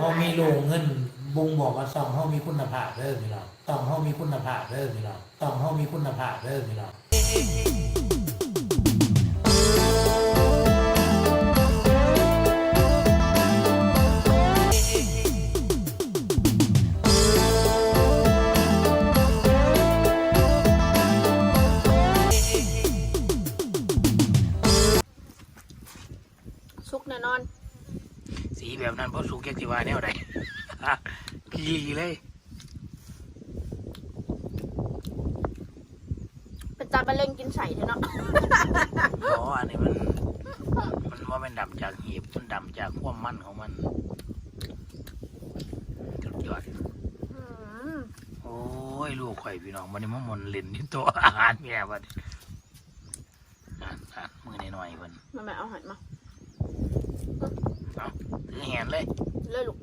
เฮามีโรงเงินบ่งบอกว่าซองเฮามีคุณภาพเด้อพี่น้องซองเฮามีคุณภาพเด้อพี่น้องซองเฮามีคุณภาพเด้อพี่น้องสุกแน่นอน สีแบบนั้นเพราะสูงแค่สิว่าแนวใดกีเลยเป็นตาไปเล่งกินใส่เถอะเนาะอ๋ออันนี้มันมันว่ามันดำจากหีบมันดำจากความมันของมันสุดยอดอืมโอ้ยลูกข่อยพี่น้องมันนี่มันมนเล่นที่โตัวอาหารแม่บัดอ่านอ่านมือหน่อยๆเพิ่นมาแม่เอาหันมาเอาถือ แหนเลย เลยลูก